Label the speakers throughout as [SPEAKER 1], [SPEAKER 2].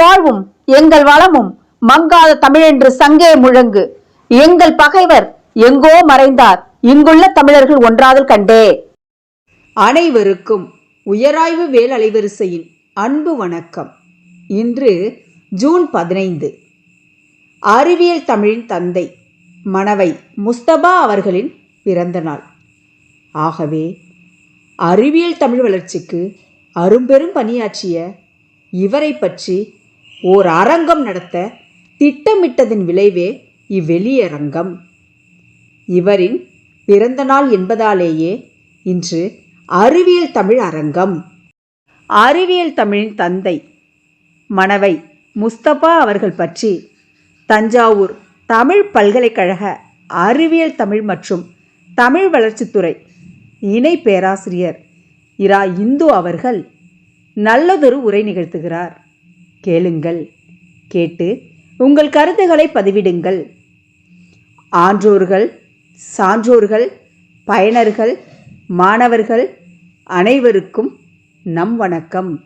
[SPEAKER 1] எங்கள் வாழ்வும் எங்கள் வளமும் மங்காத தமிழென்று சங்கே முழங்கு. எங்கள் பகைவர் எங்கோ மறைந்தார். இங்குள்ள தமிழர்கள் ஒன்றாதல் கண்டே.
[SPEAKER 2] அனைவருக்கும் உயராய்வு வேல் அலைவரிசையின் அன்பு வணக்கம். இன்று ஜூன் பதினைந்து. அறிவியல் தமிழின் தந்தை மணவை முஸ்தபா அவர்களின் பிறந்த நாள். ஆகவே அறிவியல் தமிழ் வளர்ச்சிக்கு அரும்பெரும் பணியாற்றிய இவரை பற்றி ஓர் அரங்கம் நடத்த திட்டமிட்டதன் விளைவே இவ்வெளியரங்கம். இவரின் பிறந்த நாள் என்பதாலேயே இன்று அறிவியல் தமிழ் அரங்கம். அறிவியல் தமிழின் தந்தை மணவை முஸ்தபா அவர்கள் பற்றி தஞ்சாவூர் தமிழ் பல்கலைக்கழக அறிவியல் தமிழ் மற்றும் தமிழ் வளர்ச்சித்துறை இணை பேராசிரியர் இரா இந்து அவர்கள் நல்லதொரு உரை நிகழ்த்துகிறார். கேளுங்கள் கேட்டு உங்கள் கருத்துக்களை பதிவிடுங்கள். ஆன்றோர்கள் சான்றோர்கள் பயனர்கள் மாணவர்கள் அனைவருக்கும் நம் வணக்கம்.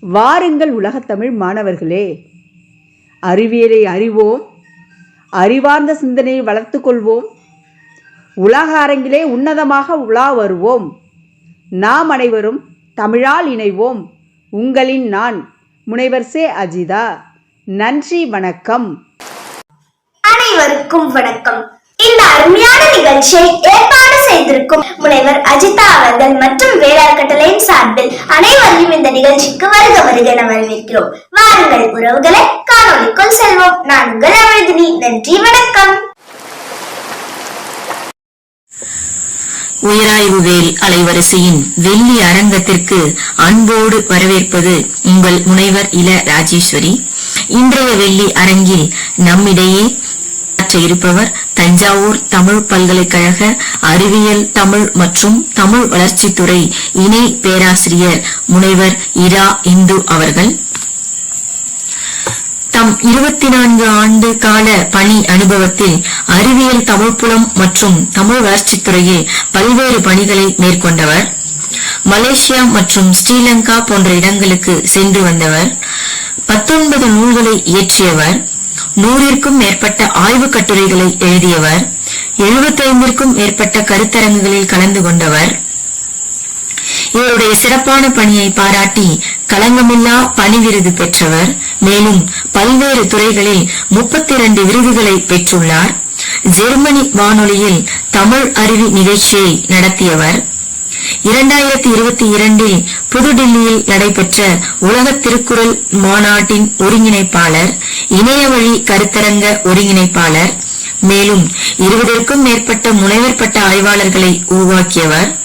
[SPEAKER 2] வாருங்கள் உலகத்தமிழ் மாணவர்களே. அறிவியலை அறிவோம் அறிவார்ந்த சிந்தனையை வளர்த்து கொள்வோம். உலக அரங்கிலே உன்னதமாக உலா வருவோம். நாம் அனைவரும் தமிழால் இணைவோம். உங்களின் நான் முனைவர் சே அஜிதா. நன்றி வணக்கம்.
[SPEAKER 3] அனைவருக்கும் வணக்கம். இந்த அருமையான நிகழ்ச்சியை ஏற்பாடு செய்திருக்கும் முனைவர் அஜிதா அவர்கள் மற்றும் வேளாண் கட்டளையின் சார்பில் அனைவரையும் இந்த நிகழ்ச்சிக்கு வருக வருக என வரவேற்கிறோம். வாருங்கள் உறவுகளை காணொலிக்குள் செல்வோம். நான் உங்கள் அமிழ்தினி நன்றி வணக்கம்.
[SPEAKER 4] உயராய்வு வேல் அலைவரிசையின் வெள்ளி அரங்கத்திற்கு அன்போடு வரவேற்பது உங்கள் முனைவர் இள ராஜேஸ்வரி. இன்றைய வெள்ளி அரங்கில் நம்மிடையே இருப்பவர் தஞ்சாவூர் தமிழ் பல்கலைக்கழக அறிவியல் தமிழ் மற்றும் தமிழ் வளர்ச்சித்துறை இணை பேராசிரியர் முனைவர் இரா இந்து அவர்கள். தம் இருபத்தி நான்கு ஆண்டு கால பணி அனுபவத்தில் அறிவியல் தமிழ்ப்புலம் மற்றும் தமிழ் வளர்ச்சித் துறையில் பல்வேறு பணிகளை மேற்கொண்டவர். மலேசியா மற்றும் ஸ்ரீலங்கா போன்ற இடங்களுக்கு சென்று வந்தவர். பத்தொன்பது நூல்களை இயற்றியவர். நூறிற்கும் மேற்பட்ட ஆய்வுக் கட்டுரைகளை எழுதியவர். எழுபத்தைந்திற்கும் மேற்பட்ட கருத்தரங்குகளில் கலந்து கொண்டவர். இவருடைய சிறப்பான பணியை பாராட்டி களங்கமில்லா பணி விருது பெற்றவர். மேலும் பல்வேறு துறைகளில் முப்பத்தி இரண்டு விருதுகளை பெற்றுள்ளார். ஜெர்மனி வானொலியில் தமிழ் அருவி நிகழ்ச்சியை நடத்தியவர். இரண்டாயிரத்தி இருபத்தி இரண்டில் புதுடில்லியில் நடைபெற்ற உலக திருக்குறள் மாநாட்டின் ஒருங்கிணைப்பாளர் இணையவழி கருத்தரங்க ஒருங்கிணைப்பாளர். மேலும் இருபதற்கும் மேற்பட்ட முனைவர் பட்ட ஆய்வாளர்களை உருவாக்கியவர்.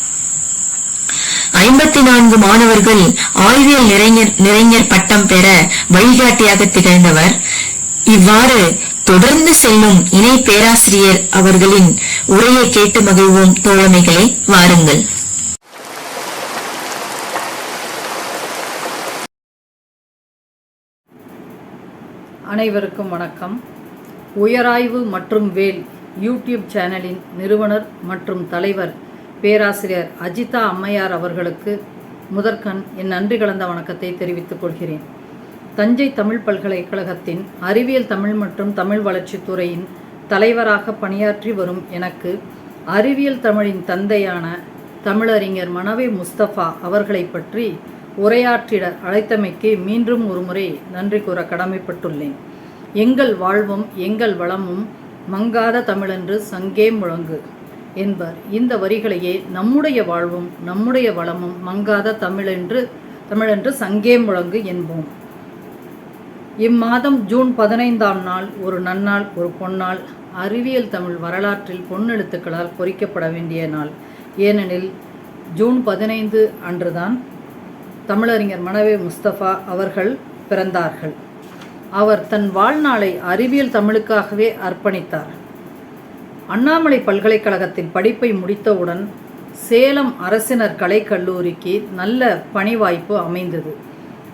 [SPEAKER 4] ஐம்பத்தி நான்கு மாணவர்கள் ஆய்வியல் நிறைஞர் நிறைஞர் பட்டம் பெற வழிகாட்டியாக திகழ்ந்தவர். இவ்வாறு தொடர்ந்து செல்லும் இணை பேராசிரியர் அவர்களின் உரையை கேட்டு மகிழ்வோம். தோழமைகளை வாருங்கள்.
[SPEAKER 5] அனைவருக்கும் வணக்கம். உயராய்வு மற்றும் வேல் யூடியூப் சேனலின் நிறுவனர் மற்றும் தலைவர் பேராசிரியர் அஜிதா அம்மையார் அவர்களுக்கு முதற்கண் என் நன்றி கலந்த வணக்கத்தை தெரிவித்துக் கொள்கிறேன். தஞ்சை தமிழ் பல்கலைக்கழகத்தின் அறிவியல் தமிழ் மற்றும் தமிழ் வளர்ச்சித்துறையின் தலைவராக பணியாற்றி வரும் எனக்கு அறிவியல் தமிழின் தந்தையான தமிழறிஞர் மனவே முஸ்தபா அவர்களை பற்றி உரையாற்றிட அழைத்தமைக்கு மீண்டும் ஒருமுறை நன்றி கூற கடமைப்பட்டுள்ளேன். எங்கள் வாழ்வும் எங்கள் வளமும் மங்காத தமிழென்று சங்கே முழங்கு. என்பர். இந்த வரிகளையே நம்முடைய வாழ்வும் நம்முடைய வளமும் மங்காத தமிழென்று தமிழென்று சங்கே முழங்கு என்போம். இம்மாதம் ஜூன் பதினைந்தாம் நாள் ஒரு நன்னாள் ஒரு பொன்னாள் அறிவியல் தமிழ் வரலாற்றில் பொன்னெழுத்துக்களால் பொறிக்கப்பட வேண்டிய நாள். ஏனெனில் ஜூன் பதினைந்து அன்றுதான் தமிழறிஞர் மனவே முஸ்தபா அவர்கள் பிறந்தார்கள். அவர் தன் வாழ்நாளை அறிவியல் தமிழுக்காகவே அர்ப்பணித்தார். அண்ணாமலை பல்கலைக்கழகத்தில் படிப்பை முடித்தவுடன் சேலம் அரசினர் கலைக்கல்லூரிக்கு நல்ல பணி வாய்ப்பு அமைந்தது.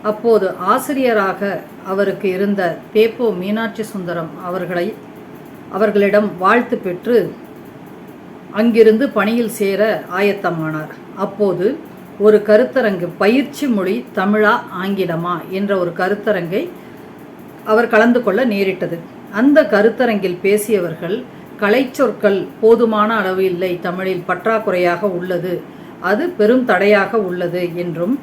[SPEAKER 5] அப்போது ஆசிரியராக அவருக்கு இருந்த பேப்போ மீனாட்சி சுந்தரம் அவர்களை அவர்களிடம் வாழ்த்து பெற்று அங்கிருந்து பணியில் சேர ஆயத்தமானார். அப்போது ஒரு கருத்தரங்கு பயிற்சி மொழி தமிழா ஆங்கிலமா என்ற ஒரு கருத்தரங்கை அவர் கலந்து கொள்ள நேரிட்டது. அந்த கருத்தரங்கில் பேசியவர்கள் கலைச்சொற்கள் போதுமான அளவு இல்லை. தமிழில் பற்றாக்குறையாக உள்ளது. அது பெரும் தடையாக உள்ளது என்றும்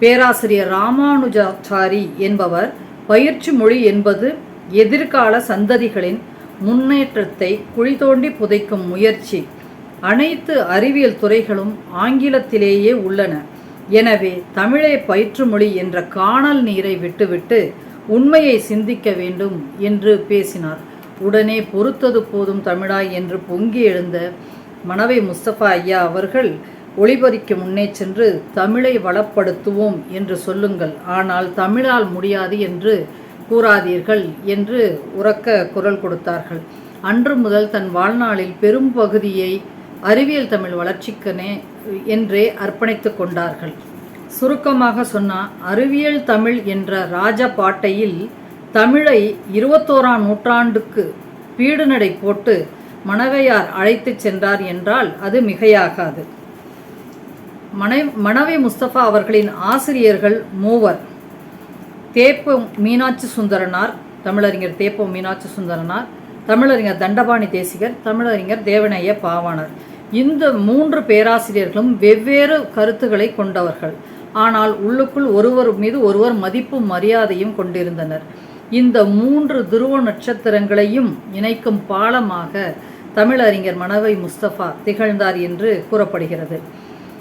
[SPEAKER 5] பேராசிரியர் ராமானுஜாச்சாரி என்பவர் பயிற்சி மொழி என்பது எதிர்கால சந்ததிகளின் முன்னேற்றத்தை குழி புதைக்கும் முயற்சி. அனைத்து அறிவியல் துறைகளும் ஆங்கிலத்திலேயே உள்ளன. எனவே தமிழே பயிற்று மொழி என்ற காணல் நீரை விட்டுவிட்டு உண்மையை சிந்திக்க வேண்டும் என்று பேசினார். உடனே பொறுத்தது போதும் தமிழாய் என்று பொங்கி எழுந்த மணவை முஸ்தபா ஐயா அவர்கள் ஒளிபதிக்கு முன்னே சென்று தமிழை வளப்படுத்துவோம் என்று சொல்லுங்கள். ஆனால் தமிழால் முடியாது என்று கூறாதீர்கள் என்று உறக்க குரல் கொடுத்தார்கள். அன்று முதல் தன் வாழ்நாளில் பெரும் பகுதியை அறிவியல் தமிழ் வளர்ச்சிக்கனே என்றே அர்ப்பணித்துக் கொண்டார்கள். சுருக்கமாக சொன்னால் அறிவியல் தமிழ் என்ற ராஜ பாட்டையில் தமிழை இருபத்தோராம் நூற்றாண்டுக்கு பீடுநடை போட்டு மணவையார் அழைத்துச் சென்றார் என்றால் அது மிகையாகாது. மனை மணவை முஸ்தபா அவர்களின் ஆசிரியர்கள் மூவர். தேப்பம் மீனாட்சி சுந்தரனார் தமிழறிஞர் தேப்பம் மீனாட்சி சுந்தரனார் தமிழறிஞர் தண்டபாணி தேசிகர் தமிழறிஞர் தேவனைய பாவாணர். இந்த மூன்று பேராசிரியர்களும் வெவ்வேறு கருத்துக்களை கொண்டவர்கள். ஆனால் உள்ளுக்குள் ஒருவர் மீது ஒருவர் மதிப்பும் மரியாதையும் கொண்டிருந்தனர். இந்த மூன்று துருவ நட்சத்திரங்களையும் இணைக்கும் பாலமாக தமிழறிஞர் மணவை முஸ்தபா திகழ்ந்தார் என்று கூறப்படுகிறது.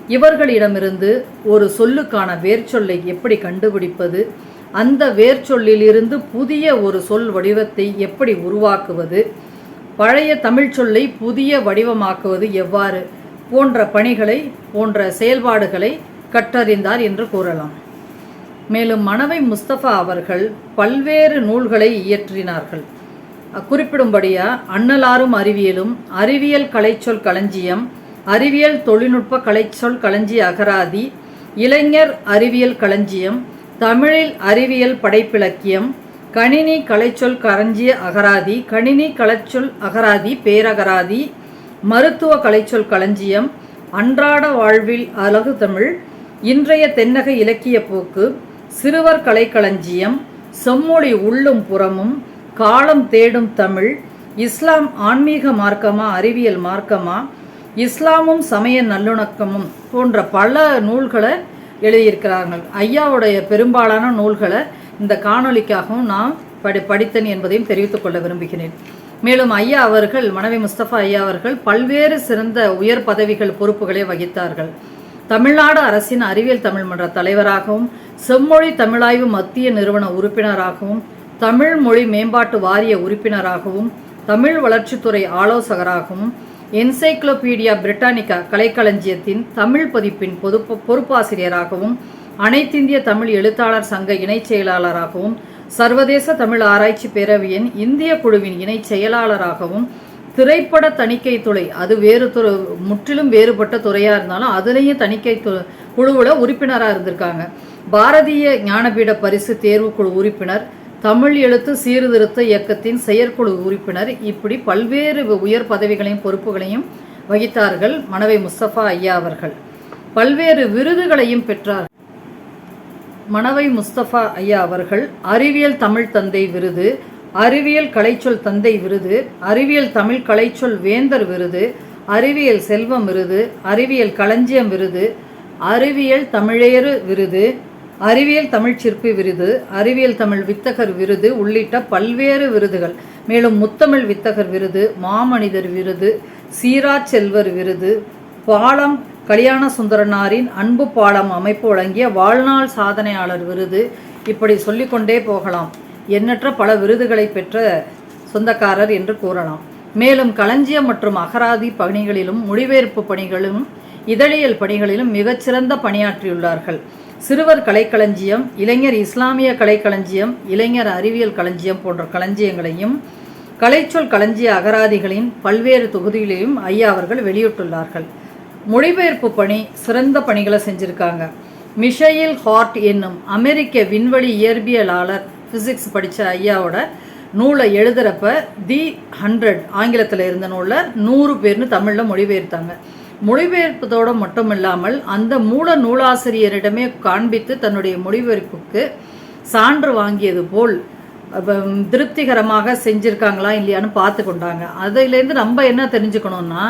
[SPEAKER 5] இவர்களிடமிருந்து ஒரு சொல்லுக்கான வேர்ச்சொல்லை எப்படி கண்டுபிடிப்பது? அந்த வேர்ச்சொல்லிலிருந்து புதிய ஒரு சொல் வடிவத்தை எப்படி உருவாக்குவது? பழைய தமிழ் சொல்லை புதிய வடிவமாக்குவது எவ்வாறு? போன்ற பணிகளை போன்ற செயல்பாடுகளை கற்றறிந்தார் என்று கூறலாம். மேலும் மணவை முஸ்தபா அவர்கள் பல்வேறு நூல்களை இயற்றினார்கள். குறிப்பிடும்படியா அன்னலாரும் அறிவியலும் அறிவியல் கலைச்சொல் களஞ்சியம் அறிவியல் தொழில்நுட்ப கலைச்சொல் களஞ்சிய அகராதி இளைஞர் அறிவியல் களஞ்சியம் தமிழில் அறிவியல் படைப்பிலக்கியம் கணினி கலைச்சொல் களஞ்சிய அகராதி கணினி கலைச்சொல் அகராதி பேரகராதி மருத்துவ கலைச்சொல் களஞ்சியம் அன்றாட வாழ்வில் அழகு தமிழ் இன்றைய தென்னக இலக்கிய போக்கு சிறுவர் கலைக்களஞ்சியம் செம்மொழி உள்ளும் புறமும் காலம் தேடும் தமிழ் இஸ்லாம் ஆன்மீக மார்க்கமா அறிவியல் மார்க்கமா இஸ்லாமும் சமய நல்லுணக்கமும் போன்ற பல நூல்களை எழுதியிருக்கிறார்கள். ஐயாவுடைய பெரும்பாலான நூல்களை இந்த காணொளிக்காகவும் நான் படி படித்தேன் என்பதையும் தெரிவித்துக் கொள்ள விரும்புகிறேன். மேலும் ஐயா அவர்கள் மனைவி முஸ்தபா ஐயா அவர்கள் பல்வேறு சிறந்த உயர் பதவிகள் பொறுப்புகளை வகித்தார்கள். தமிழ்நாடு அரசின் அறிவியல் தமிழ் மன்ற தலைவராகவும் செம்மொழி தமிழாய்வு மத்திய நிறுவன உறுப்பினராகவும் தமிழ் மொழி மேம்பாட்டு வாரிய உறுப்பினராகவும் தமிழ் வளர்ச்சித்துறை ஆலோசகராகவும் என்சைக்ளோபீடியா பிரிட்டானிகா கலைக்களஞ்சியத்தின் தமிழ் பதிப்பின் பொது பொறுப்பாசிரியராகவும் அனைத்திந்திய தமிழ் எழுத்தாளர் சங்க இணைச் செயலாளராகவும் சர்வதேச தமிழ் ஆராய்ச்சி பேரவையின் இந்திய குழுவின் இணைச் செயலாளராகவும் திரைப்பட தணிக்கை துறை அது வேறு துறை முற்றிலும் வேறுபட்ட துறையாக இருந்தாலும் அதுலேயும் தணிக்கை து குழுவில் உறுப்பினராக இருந்திருக்காங்க. பாரதிய ஞானபீட பரிசு தேர்வுக்குழு உறுப்பினர் தமிழ் எழுத்து சீர்திருத்த இயக்கத்தின் செயற்குழு உறுப்பினர் இப்படி பல்வேறு உயர் பதவிகளையும் பொறுப்புகளையும் வகித்தார்கள் மணவை முஸ்தபா ஐயா அவர்கள். பல்வேறு விருதுகளையும் பெற்றார் மணவை முஸ்தபா ஐயா அவர்கள். அறிவியல் தமிழ் தந்தை விருது அறிவியல் கலைச்சொல் தந்தை விருது அறிவியல் தமிழ் கலைச்சொல் வேந்தர் விருது அறிவியல் செல்வம் விருது அறிவியல் களஞ்சியம் விருது அறிவியல் தமிழேறு விருது அறிவியல் தமிழ் சிற்பி விருது அறிவியல் தமிழ் வித்தகர் விருது உள்ளிட்ட பல்வேறு விருதுகள். மேலும் முத்தமிழ் வித்தகர் விருது மாமனிதர் விருது சீரா செல்வர் விருது பாலம் கல்யாண சுந்தரனாரின் அன்பு பாலம் அமைப்பு வழங்கிய வாழ்நாள் சாதனையாளர் விருது. இப்படி சொல்லிக்கொண்டே போகலாம். எண்ணற்ற பல விருதுகளை பெற்ற சொந்தக்காரர் என்று கூறலாம். மேலும் களஞ்சியம் மற்றும் அகராதி பணிகளிலும் மொழிபெயர்ப்பு பணிகளிலும் இதழியல் பணிகளிலும் மிகச்சிறந்த பணியாற்றியுள்ளார்கள். சிறுவர் கலைக்களஞ்சியம் இளைஞர் இஸ்லாமிய கலைக்களஞ்சியம் இளைஞர் அறிவியல் களஞ்சியம் போன்ற களஞ்சியங்களையும் கலைச்சொல் களஞ்சிய அகராதிகளின் பல்வேறு தொகுதிகளையும் ஐயா அவர்கள் வெளியிட்டுள்ளார்கள். மொழிபெயர்ப்பு பணி சிறந்த பணிகளை செஞ்சுருக்காங்க. மிஷைல் ஹார்ட் என்னும் அமெரிக்க விண்வெளி இயற்பியலாளர் ஃபிசிக்ஸ் படித்த ஐயாவோட நூலை எழுதுகிறப்ப தி ஹண்ட்ரட் ஆங்கிலத்தில் இருந்த நூலில் நூறு பேர்னு தமிழில் மொழிபெயர்த்தாங்க. மொழிபெயர்ப்பதோடு மட்டுமில்லாமல் அந்த மூல நூலாசிரியரிடமே காண்பித்து தன்னுடைய மொழிபெயர்ப்புக்கு சான்று வாங்கியது போல் திருப்திகரமாக செஞ்சுருக்காங்களா இல்லையான்னு பார்த்து கொண்டாங்க. அதிலேருந்து நம்ம என்ன தெரிஞ்சுக்கணும்னா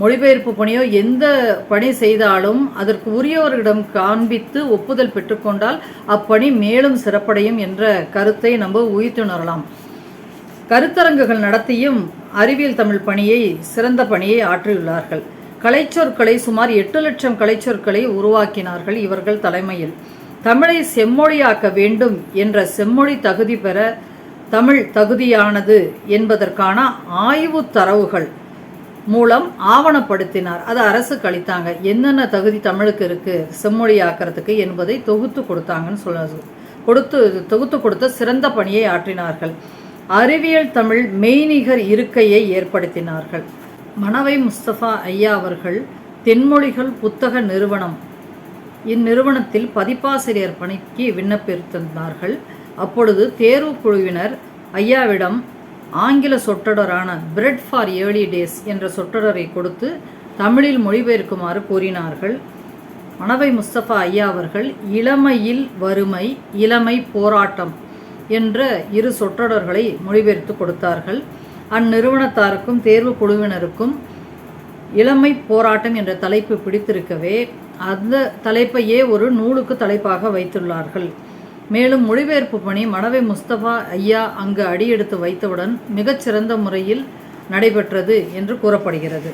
[SPEAKER 5] மொழிபெயர்ப்பு பணியோ எந்த பணி செய்தாலும் அதற்கு உரியவர்களிடம் காண்பித்து ஒப்புதல் பெற்றுக்கொண்டால் அப்பணி மேலும் சிறப்படையும் என்ற கருத்தை நம்ம உயிர்த்துணரலாம். கருத்தரங்குகள் நடத்தியும் அறிவியல் தமிழ் பணியை சிறந்த பணியை ஆற்றியுள்ளார்கள். கலைச்சொற்களை சுமார் எட்டு லட்சம் கலைச்சொற்களை உருவாக்கினார்கள் இவர்கள் தலைமையில். தமிழை செம்மொழியாக்க வேண்டும் என்ற செம்மொழி தகுதி பெற தமிழ் தகுதியானது என்பதற்கான ஆய்வு தரவுகள் மூலம் ஆவணப்படுத்தினார். அது அரசு கழித்தாங்க. என்னென்ன தகுதி தமிழுக்கு இருக்குது செம்மொழியாக்கிறதுக்கு என்பதை தொகுத்து கொடுத்தாங்கன்னு சொல்ல கொடுத்து தொகுத்து கொடுத்த சிறந்த பணியை ஆற்றினார்கள். அறிவியல் தமிழ் மெய்நிகர் இருக்கையை ஏற்படுத்தினார்கள். மணவை முஸ்தபா ஐயா அவர்கள் தென்மொழிகள் புத்தக நிறுவனம். இந்நிறுவனத்தில் பதிப்பாசிரியர் பணிக்கு விண்ணப்பித்திருந்தார்கள். அப்பொழுது தேர்வு குழுவினர் ஐயாவிடம் ஆங்கில சொற்றொடரான பிரெட் ஃபார் ஏர்லி டேஸ் என்ற சொற்றொடரை கொடுத்து தமிழில் மொழிபெயர்க்குமாறு கூறினார்கள். மணவை முஸ்தபா ஐயா அவர்கள் இளமையில் வறுமை இளமை போராட்டம் என்ற இரு சொற்றொடர்களை மொழிபெயர்த்து கொடுத்தார்கள். அந்நிறுவனத்தாருக்கும் தேர்வு குழுவினருக்கும் இளமை போராட்டம் என்ற தலைப்பு பிடித்திருக்கவே அந்த தலைப்பையே ஒரு நூலுக்கு தலைப்பாக வைத்துள்ளார்கள். மேலும் மொழிபெயர்ப்பு பணி மணவை முஸ்தபா ஐயா அங்கு அடியெடுத்து வைத்தவுடன் மிகச்சிறந்த முறையில் நடைபெற்றது என்று கூறப்படுகிறது.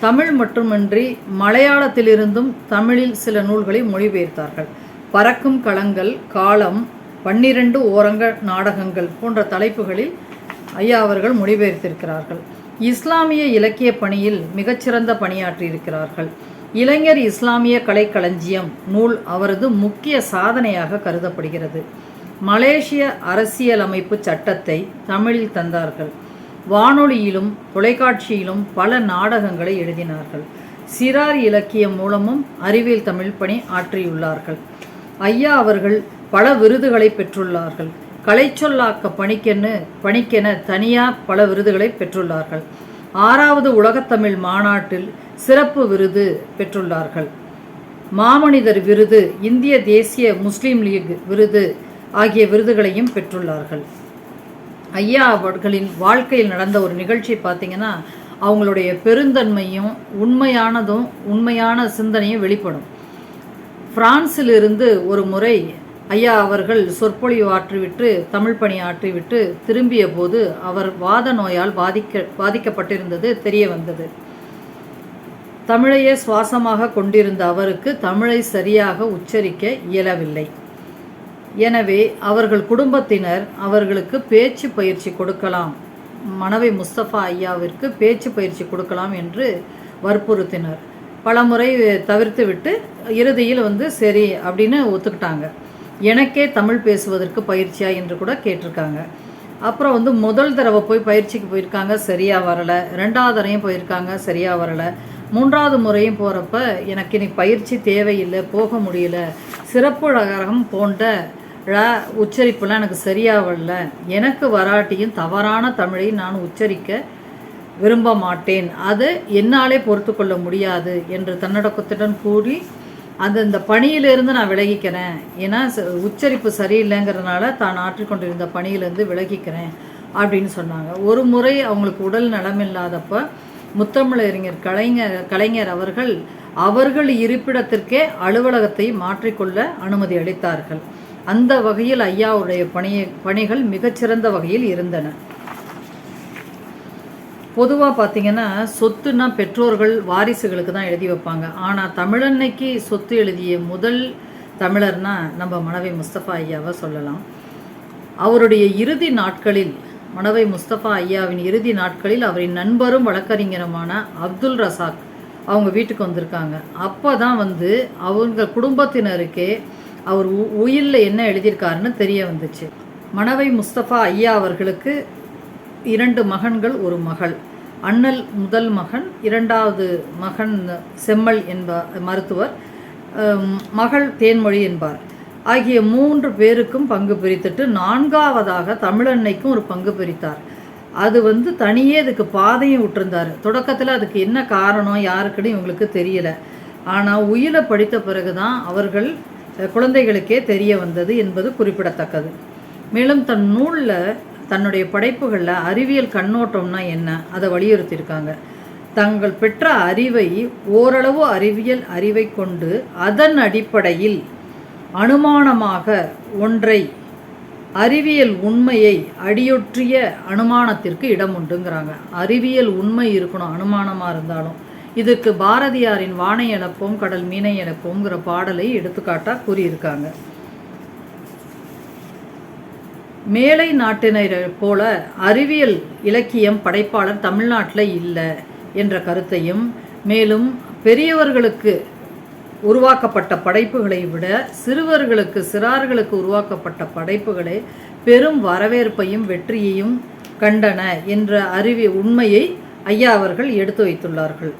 [SPEAKER 5] தமிழ் மட்டுமின்றி மலையாளத்திலிருந்தும் தமிழில் சில நூல்களை மொழிபெயர்த்தார்கள். பறக்கும் களங்கள் காலம் பன்னிரண்டு ஓரங்க நாடகங்கள் போன்ற தலைப்புகளில் ஐயா அவர்கள் மொழிபெயர்த்திருக்கிறார்கள் இஸ்லாமிய இலக்கிய பணியில் மிகச்சிறந்த பணியாற்றியிருக்கிறார்கள். இளைஞர் இஸ்லாமிய கலைக்களஞ்சியம் நூல் அவரது முக்கிய சாதனையாக கருதப்படுகிறது. மலேசிய அரசியலமைப்பு சட்டத்தை தமிழில் தந்தார்கள். வானொலியிலும் தொலைக்காட்சியிலும் பல நாடகங்களை எழுதினார்கள். சிறார் இலக்கியம் மூலமும் அறிவியல் தமிழ் பணி ஆற்றியுள்ளார்கள். ஐயா அவர்கள் பல விருதுகளை பெற்றுள்ளார்கள். கலைச்சொல்லாக்க பணிக்கென்னு பணிக்கென தனியாக பல விருதுகளை பெற்றுள்ளார்கள். ஆறாவது உலகத்தமிழ் மாநாட்டில் சிறப்பு விருது பெற்றுள்ளார்கள். மாமனிதர் விருது இந்திய தேசிய முஸ்லீம் லீக் விருது ஆகிய விருதுகளையும் பெற்றுள்ளார்கள். ஐயா அவர்களின் வாழ்க்கையில் நடந்த ஒரு நிகழ்ச்சி பார்த்தீங்கன்னா அவங்களுடைய பெருந்தன்மையும் உண்மையானதும் உண்மையான சிந்தனையும் வெளிப்படும். பிரான்சிலிருந்து ஒரு முறை ஐயா அவர்கள் சொற்பொழிவு ஆற்றிவிட்டு தமிழ் பணி ஆற்றிவிட்டு திரும்பிய போது அவர் வாத நோயால் பாதிக்க பாதிக்கப்பட்டிருந்தது தெரிய வந்தது. தமிழையே சுவாசமாக கொண்டிருந்த அவருக்கு தமிழை சரியாக உச்சரிக்க இயலவில்லை. எனவே அவர்கள் குடும்பத்தினர் அவர்களுக்கு பேச்சு பயிற்சி கொடுக்கலாம். மணவை முஸ்தபா ஐயாவிற்கு பேச்சு பயிற்சி கொடுக்கலாம் என்று வற்புறுத்தினர். பலமுறை தவிர்த்துவிட்டு இறுதியில் வந்து சரி அப்படின்னு ஒத்துக்கிட்டாங்க. எனக்கே தமிழ் பேசுவதற்கு பயிற்சியா என்று கூட கேட்டிருக்காங்க. அப்புறம் வந்து முதல் தடவை போய் பயிற்சிக்கு போயிருக்காங்க சரியாக வரலை. ரெண்டாவது தடவையும் போயிருக்காங்க சரியாக வரலை. மூன்றாவது முறையும் போகிறப்ப எனக்கு இன்னைக்கு பயிற்சி தேவையில்லை போக முடியல. சிறப்பு அழகரகம் போன்ற ழ உச்சரிப்புலாம் எனக்கு சரியாக வரல. எனக்கு வராட்டியும் தவறான தமிழை நான் உச்சரிக்க விரும்ப மாட்டேன். அது என்னாலே பொறுத்து கொள்ள முடியாது என்று தன்னடக்கத்துடன் கூடி அந்த இந்த பணியிலிருந்து நான் விலகிக்கிறேன். ஏன்னா உச்சரிப்பு சரியில்லைங்கிறதுனால தான் ஆற்றிக்கொண்டிருந்த பணியிலிருந்து விலகிக்கிறேன் அப்படின்னு சொன்னாங்க. ஒரு முறை அவங்களுக்கு உடல் நலம் நலமில்லாதப்ப முத்தமிழறிஞர் கலைஞர் கலைஞர் அவர்கள் அவர்கள் இருப்பிடத்திற்கே அலுவலகத்தை மாற்றிக்கொள்ள அனுமதி அளித்தார்கள். அந்த வகையில் ஐயாவுடைய பணியை பணிகள் மிகச்சிறந்த வகையில் இருந்தன. பொதுவாக பார்த்தீங்கன்னா சொத்துன்னா பெற்றோர்கள் வாரிசுகளுக்கு தான் எழுதி வைப்பாங்க. ஆனால் தமிழன்னைக்கு சொத்து எழுதிய முதல் தமிழர்னா நம்ம மணவை முஸ்தபா ஐயாவை சொல்லலாம். அவருடைய இறுதி நாட்களில் மணவை முஸ்தபா ஐயாவின் இறுதி நாட்களில் அவரின் நண்பரும் வழக்கறிஞருமான அப்துல் ரசாக் அவங்க வீட்டுக்கு வந்திருக்காங்க. அப்போ தான் வந்து அவங்க குடும்பத்தினருக்கே அவர் உ- என்ன எழுதியிருக்காருன்னு தெரிய வந்துச்சு. மணவை முஸ்தபா ஐயா அவர்களுக்கு இரண்டு மகன்கள் ஒரு மகள். அண்ணல் முதல் மகன் இரண்டாவது மகன் செம்மல் என்ப மருத்துவர். மகள் தேன்மொழி என்பார். ஆகிய மூன்று பேருக்கும் பங்கு பிரித்துட்டு நான்காவதாக தமிழன்னைக்கும் ஒரு பங்கு பிரித்தார். அது வந்து தனியே அதுக்கு பாதையும் விட்டுருந்தாரு. தொடக்கத்தில் அதுக்கு என்ன காரணம் யாருக்குன்னு இவங்களுக்கு தெரியல. ஆனால் உயிரை படித்த பிறகு தான் அவர்கள் குழந்தைகளுக்கே தெரிய வந்தது என்பது குறிப்பிடத்தக்கது. மேலும் தன் நூலில் தன்னுடைய படைப்புகளில் அறிவியல் கண்ணோட்டம்னா என்ன? அதை வலியுறுத்தியிருக்காங்க. தங்கள் பெற்ற அறிவை ஓரளவு அறிவியல் அறிவை கொண்டு அதன் அடிப்படையில் அனுமானமாக ஒன்றை அறிவியல் உண்மையை அடியொற்றிய அனுமானத்திற்கு இடம் உண்டுங்கிறாங்க. அறிவியல் உண்மை இருக்கணும் அனுமானமாக இருந்தாலும். இதுக்கு பாரதியாரின் வானை இழப்போம் கடல் மீனை இழப்போங்கிற பாடலை எடுத்துக்காட்டாக கூறியிருக்காங்க. மேலை நாட்டினரை போல அறிவியல் இலக்கியம் படைப்பாளர் தமிழ்நாட்டில் இல்லை என்ற கருத்தையும் மேலும் பெரியவர்களுக்கு உருவாக்கப்பட்ட படைப்புகளை விட சிறுவர்களுக்கு சிறார்களுக்கு உருவாக்கப்பட்ட படைப்புகளே பெரும் வரவேற்பையும் வெற்றியையும் கண்டன என்ற அறிவி உண்மையை ஐயா அவர்கள் எடுத்து வைத்துள்ளார்கள்.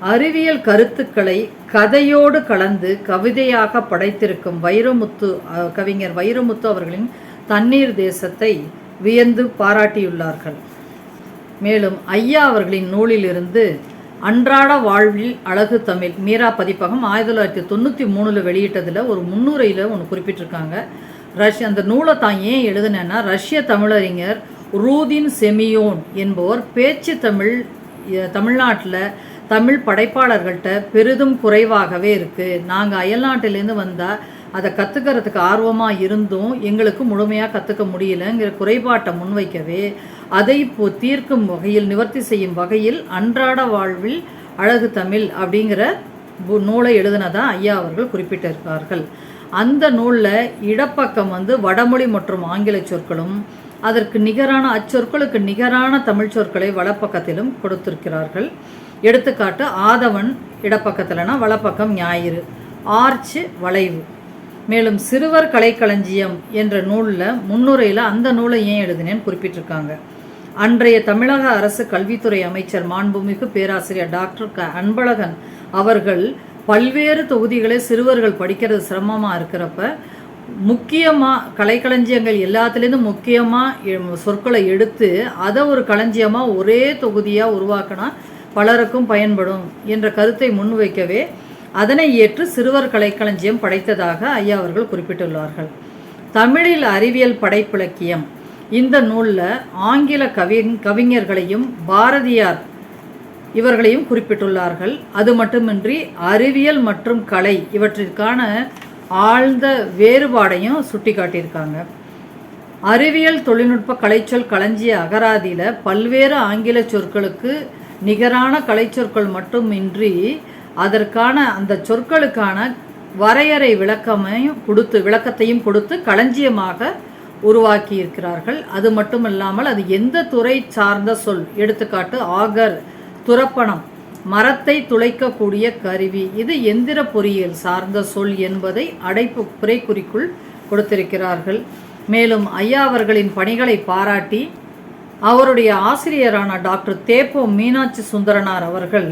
[SPEAKER 5] அறிவியல் கருத்துக்களை கதையோடு கலந்து கவிதையாக படைத்திருக்கும் வைரமுத்து கவிஞர் வைரமுத்து அவர்களின் தண்ணீர் தேசத்தை வியந்து பாராட்டியுள்ளார்கள். மேலும் ஐயா அவர்களின் நூலிலிருந்து அன்றாட வாழ்வில் அழகு தமிழ் மீரா பதிப்பகம் ஆயிரத்தி தொள்ளாயிரத்தி தொண்ணூற்றி மூணில் வெளியிட்டதில் ஒரு முன்னுரையில் ஒன்று குறிப்பிட்டிருக்காங்க. ரஷ்ய அந்த நூலை தான் ஏன் எழுதுனேன்னா ரஷ்ய தமிழறிஞர் ரூதின் செமியோன் என்பவர் பேச்சு தமிழ் தமிழ்நாட்டில் தமிழ் படைப்பாளர்கள்ட்ட பெரிதும் குறைவாகவே இருக்குது நாங்கள் அயல்நாட்டிலேருந்து வந்தால் அதை கற்றுக்கிறதுக்கு ஆர்வமாக இருந்தும் எங்களுக்கு முழுமையாக கற்றுக்க முடியலங்கிற குறைபாட்டை முன்வைக்கவே அதை இப்போ தீர்க்கும் வகையில் நிவர்த்தி செய்யும் வகையில் அன்றாட வாழ்வில் அழகு தமிழ் அப்படிங்கிற நூலை எழுதினதா ஐயா அவர்கள் குறிப்பிட்டிருக்கார்கள் அந்த நூலில் இடப்பக்கம் வந்து வடமொழி மற்றும் ஆங்கில சொற்களும் அதற்கு நிகரான அச்சொற்களுக்கு நிகரான தமிழ் சொற்களை வலப்பக்கத்திலும் கொடுத்திருக்கிறார்கள். எடுத்துக்காட்டு ஆதவன் இடப்பக்கத்தில்னா வலப்பக்கம் ஞாயிறு ஆர்ச் வளைவு. மேலும் சிறுவர் கலைக்களஞ்சியம் என்ற நூலில் முன்னுரையில் அந்த நூலை ஏன் எழுதினேன்னு குறிப்பிட்டிருக்காங்க. அன்றைய தமிழக அரசு கல்வித்துறை அமைச்சர் மாண்புமிகு பேராசிரியர் டாக்டர் க. அன்பழகன் அவர்கள் பல்வேறு தொகுதிகளை சிறுவர்கள் படிக்கிறது சிரமமாக இருக்கிறப்ப முக்கியமாக கலைக்களஞ்சியங்கள் எல்லாத்துலேருந்து முக்கியமாக சொற்களை எடுத்து அதை ஒரு களஞ்சியமாக ஒரே தொகுதியாக உருவாக்கினா பலருக்கும் பயன்படும் என்ற கருத்தை முன்வைக்கவே அதனை ஏற்று சிறுவர் கலைக்களஞ்சியம் படைத்ததாக ஐயா அவர்கள் குறிப்பிட்டுள்ளார்கள். தமிழில் அறிவியல் படைப்பிலக்கியம். இந்த நூலில் ஆங்கில கவி கவிஞர்களையும் பாரதியார் இவர்களையும் குறிப்பிட்டுள்ளார்கள். அது மட்டுமின்றி அறிவியல் மற்றும் கலை இவற்றிற்கான ஆழ்ந்த வேறுபாடையும் சுட்டிக்காட்டியிருக்காங்க. அறிவியல் தொழில்நுட்ப கலைச்சொல் களஞ்சிய அகராதியில் பல்வேறு ஆங்கில சொற்களுக்கு நிகரான கலைச்சொற்கள் மட்டுமின்றி அதற்கான அந்த சொற்களுக்கான வரையறை விளக்கமையும் கொடுத்து விளக்கத்தையும் கொடுத்து களஞ்சியமாக உருவாக்கி இருக்கிறார்கள் அது மட்டுமல்லாமல் அது எந்த துறை சார்ந்த சொல்? எடுத்துக்காட்டு ஆகர் துரப்பணம் மரத்தை துளைக்கக்கூடிய கருவி. இது எந்திர பொறியியல் சார்ந்த சொல் என்பதை அடைப்பு குறைக்குறிக்குள் கொடுத்திருக்கிறார்கள். மேலும் ஐயா அவர்களின் பணிகளை பாராட்டி அவருடைய ஆசிரியரான டாக்டர் தேப்போ மீனாட்சி சுந்தரனார் அவர்கள்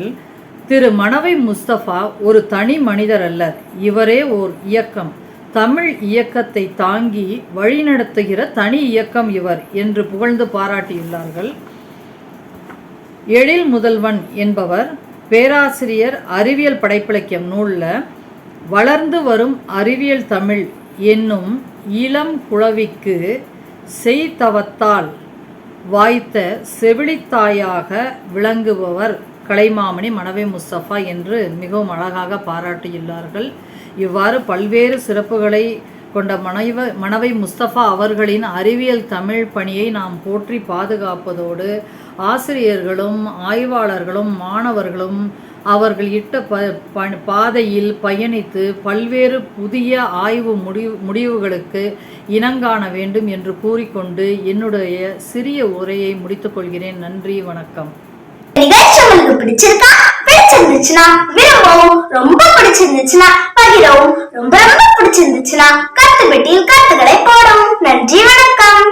[SPEAKER 5] திரு மணவை முஸ்தபா ஒரு தனி மனிதர் அல்ல. இவரே ஓர் இயக்கம். தமிழ் இயக்கத்தை தாங்கி வழிநடத்துகிற தனி இயக்கம் இவர் என்று புகழ்ந்து பாராட்டியுள்ளார்கள். எழில் முதல்வன் என்பவர் பேராசிரியர் அறிவியல் படைப்பிலக்கியம் நூலில் வளர்ந்து வரும் அறிவியல் தமிழ் என்னும் இளம் குழவிக்கு செய்தவத்தால் வாய்த்த செவிலித்தாயாக விளங்குபவர் கலைமாமணி மணவை முஸ்தபா என்று மிகவும் அழகாக பாராட்டியுள்ளார்கள். இவ்வாறு பல்வேறு சிறப்புகளை கொண்ட மனைவ மணவை முஸ்தபா அவர்களின் அறிவியல் தமிழ் பணியை நாம் போற்றி பாதுகாப்பதோடு ஆசிரியர்களும் ஆய்வாளர்களும் மாணவர்களும் அவர்கள் இட்ட ப ப- பாதையில் பயணித்து பல்வேறு புதிய ஆய்வு முடிவு முடிவுகளுக்கு இனங்காண வேண்டும் என்று கூறிக்கொண்டு என்னுடைய சிறிய உரையை முடித்துக்கொள்கிறேன் நன்றி வணக்கம்.
[SPEAKER 3] உங்களுக்கு பிடிச்சிருக்கா? பிடிச்சிருந்துச்சுன்னா விரும்பவும் ரொம்ப பிடிச்சிருந்துச்சுன்னா பகிரவும் ரொம்ப ரொம்ப பிடிச்சிருந்துச்சுன்னா கத்து பெட்டியில் கத்துக்களை போடவும். நன்றி வணக்கம்.